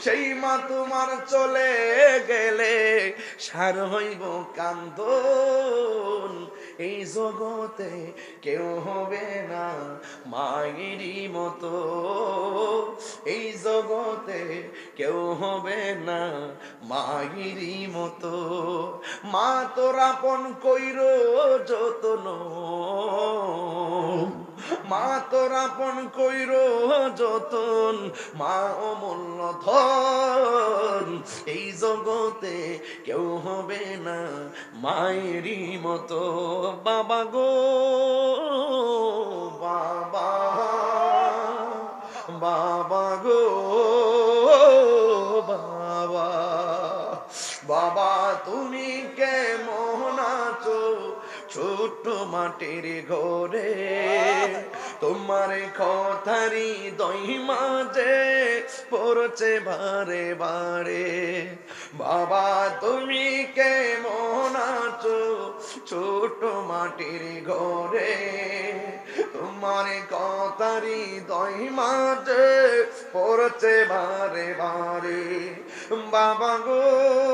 সেই মা তোমার চলে গেলে, সার হইব কান্দন। এই জগতে কেউ হবে না মায়েরই মতো। এই জগতে কেউ হবে না মায়েরই মতো। মা তোর আপন কইর যতন। মা তোর আপন কইর যতন, মা অমূল্য ধন এই জগতে কেউ হবে না মায়েরই মতো। বাবা গো, বাবা বাবা গো, বাবা বাবা, তুমি কেমন? ছোট্ট মাটির ঘরে তোমার কথারি দই মাঝে পড়ছে বারে বারে। বাবা, তুমি কেমন আছো ছোট মাটির ঘরে? তোমার কথারি দই মাঝে পড়ছে বারে বারে। বাবা গো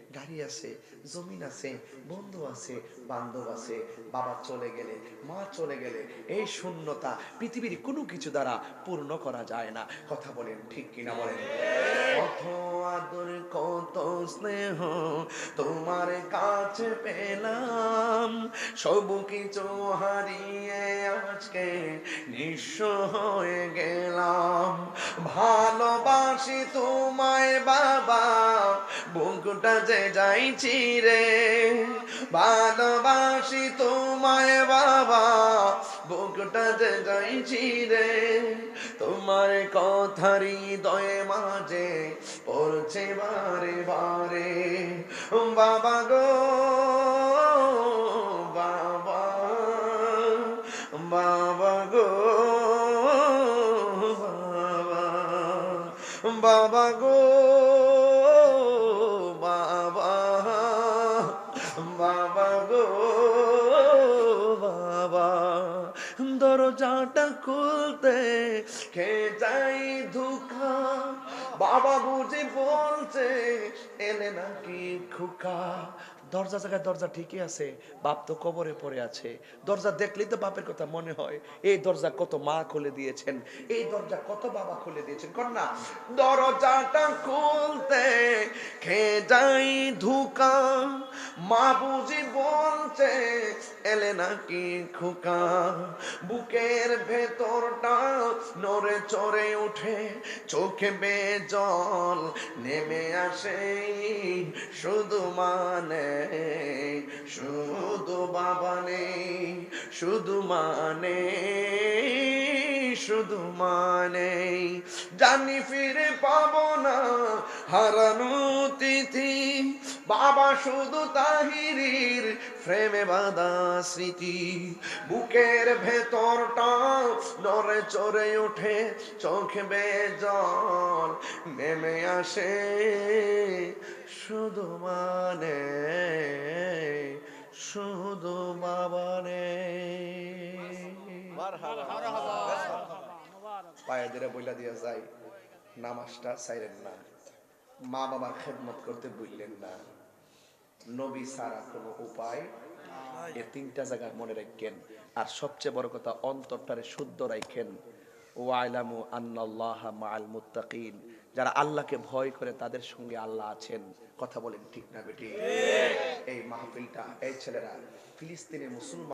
গাড়ি আছে, জমিন আছে, বন্ধু আছে, বান্ধব আছে, বাবা চলে গেলে, মা চলে গেলে, এই শূন্যতা পৃথিবীর কোনো কিছু দ্বারা পূর্ণ করা যায় না। কথা বলেন ঠিক কিনা বলেন? কত আদর, কত স্নেহ তোমার কাছে পেলাম। সব কিছু হারিয়ে আজকে নিঃস্ব হয়ে গেলাম। ভালোবাসি তোমায় বাবা, বুকটা যে যাইছি রে। ভালোবাসি তোমায় বাবা, বুকটা যে যাইছি রে। তোমার কথারি দয়ে মাঝে পড়ছে বারে বারে। বাবা গো, বাবা বাবা গো, বাবা বাবা গো। দরজাটা খুলতে খে যাই ধুকা? বাবা বুঝি বলছে এলে নাকি খুকা? দরজা জায়গায় দরজা ঠিকই আছে, বাপ তো কবরে পড়ে আছে। দরজা দেখলেই তো বাপের কথা মনে হয়, এই দরজা কত মা খুলে দিয়েছেন, এই দরজা কত বাবা খুলে দিয়েছেন। কন্যা, দরজাটা খুলতে খে যাই ধুকা, মা বুঝি বলছে, এলে নাকি খুকা। বুকের ভেতরটা নড়ে চড়ে উঠে, চোখে বে জল নেমে আসে, শুধু মানে শুধু বাবা নেই শুধু মানে শুধু মানে জানি ফিরে পাবো না হারানো তিথি। বাবা শুধু তাহিরির ফ্রেমে বাঁধা স্মৃতি। বুকের ভেতরটা নরে চড়ে ওঠে, চোখে বেজল নেমে আসে। শুধু মানে শুধু বাবানে। পায়ে ধরে বইলা দিয়া যায় নামাজটা চাইলেন না। মা বাবার খেদমত করতে বুঝলেন না। নবী সারা কোনো উপায় এ তিনটা জায়গা মনে রাখেন। আর সবচেয়ে বড় কথা অন্তরটারে শুদ্ধ রাখেন। ওয়াইলামু আন্নাল্লাহ মাআল মুত্তাকিন। যারা আল্লাহকে ভয় করে তাদের সঙ্গে আল্লাহ আছেন। কথা বলেন ঠিক না বেটি? এই মাহফিলটা এই ছেলেরা ফিলিস্তিনে মুসলমান